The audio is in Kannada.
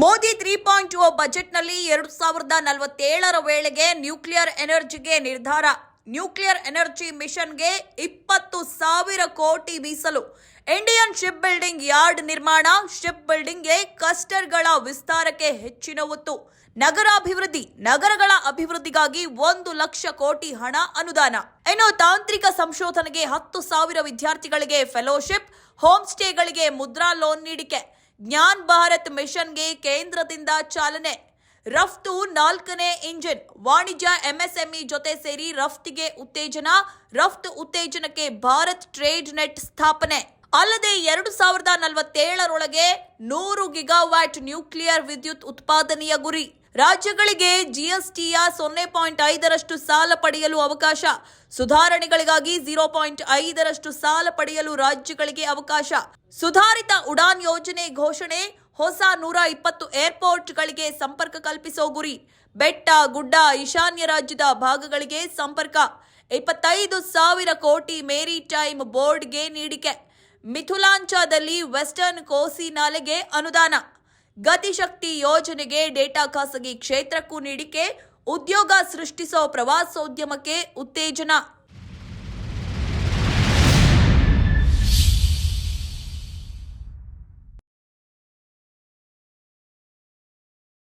ಮೋದಿ ತ್ರೀ ಪಾಯಿಂಟ್ ಓ ಬಜೆಟ್ನಲ್ಲಿ ಎರಡು ಸಾವಿರದ ನಲವತ್ತೇಳರ ವೇಳೆಗೆ ನ್ಯೂಕ್ಲಿಯರ್ ಎನರ್ಜಿಗೆ ನಿರ್ಧಾರ. ನ್ಯೂಕ್ಲಿಯರ್ ಎನರ್ಜಿ ಮಿಷನ್ಗೆ ಇಪ್ಪತ್ತು ಸಾವಿರ ಕೋಟಿ ಮೀಸಲು. ಇಂಡಿಯನ್ ಶಿಪ್ ಬಿಲ್ಡಿಂಗ್ ಯಾರ್ಡ್ ನಿರ್ಮಾಣ ಶಿಪ್ ಬಿಲ್ಡಿಂಗ್ಗೆ ಕಸ್ಟರ್ಗಳ ವಿಸ್ತಾರಕ್ಕೆ ಹೆಚ್ಚಿನ ಒತ್ತು. ನಗರಾಭಿವೃದ್ಧಿ, ನಗರಗಳ ಅಭಿವೃದ್ಧಿಗಾಗಿ ಒಂದು ಲಕ್ಷ ಕೋಟಿ ಹಣ ಅನುದಾನ. ಇನ್ನು ತಾಂತ್ರಿಕ ಸಂಶೋಧನೆಗೆ ಹತ್ತು ಸಾವಿರ ವಿದ್ಯಾರ್ಥಿಗಳಿಗೆ ಫೆಲೋಶಿಪ್ ಹೋಮ್ ಸ್ಟೇಗಳಿಗೆ ಮುದ್ರಾ ಲೋನ್ ನೀಡಿಕೆ. ಜ್ಞಾನ್ ಭಾರತ್ ಮಿಷನ್ಗೆ ಕೇಂದ್ರದಿಂದ ಚಾಲನೆ. ರಫ್ತು ನಾಲ್ಕನೇ ಇಂಜಿನ್. ವಾಣಿಜ್ಯ, ಎಂಎಸ್ಎಂಇ ಜೊತೆ ಸೇರಿ ರಫ್ತಿಗೆ ಉತ್ತೇಜನ. ರಫ್ತು ಉತ್ತೇಜನಕ್ಕೆ ಭಾರತ್ ಟ್ರೇಡ್ ನೆಟ್ ಸ್ಥಾಪನೆ. ಅಲ್ಲದೆ ಎರಡು ಸಾವಿರದ ನಲವತ್ತೇಳರೊಳಗೆ ನೂರು ಗಿಗಾವ್ಯಾಟ್ ನ್ಯೂಕ್ಲಿಯರ್ ವಿದ್ಯುತ್ ಉತ್ಪಾದನೆಯ ಗುರಿ. ರಾಜ್ಯಗಳಿಗೆ ಜಿಎಸ್ಟಿಯ ಸೊನ್ನೆ ಪಾಯಿಂಟ್ ಐದರಷ್ಟು ಸಾಲ ಪಡೆಯಲು ಅವಕಾಶ. ಸುಧಾರಣೆಗಳಿಗಾಗಿ ಜೀರೋ ಪಾಯಿಂಟ್ ಐದರಷ್ಟು ಸಾಲ ಪಡೆಯಲು ರಾಜ್ಯಗಳಿಗೆ ಅವಕಾಶ. ಸುಧಾರಿತ ಉಡಾನ್ ಯೋಜನೆ ಘೋಷಣೆ, ಹೊಸ ನೂರ ಇಪ್ಪತ್ತು ಏರ್ಪೋರ್ಟ್ಗಳಿಗೆ ಸಂಪರ್ಕ ಕಲ್ಪಿಸೋ ಗುರಿ. ಬೆಟ್ಟ, ಗುಡ್ಡ, ಈಶಾನ್ಯ ರಾಜ್ಯದ ಭಾಗಗಳಿಗೆ ಸಂಪರ್ಕ. ಇಪ್ಪತ್ತೈದು ಸಾವಿರ ಕೋಟಿ ಮೇರಿ ಟೈಮ್ ಬೋರ್ಡ್ಗೆ ನೀಡಿಕೆ. ಮಿಥುಲಾಂಚಾದಲ್ಲಿ ವೆಸ್ಟರ್ನ್ ಕೋಸಿ ನಾಲೆಗೆ ಅನುದಾನ. ಗತಿಶಕ್ತಿ ಯೋಜನೆಗೆ ಡೇಟಾ ಖಾಸಗಿ ಕ್ಷೇತ್ರಕ್ಕೂ ನೀಡಿಕೆ ಉದ್ಯೋಗ ಸೃಷ್ಟಿಸೋ ಪ್ರವಾಸೋದ್ಯಮಕ್ಕೆ ಉತ್ತೇಜನ.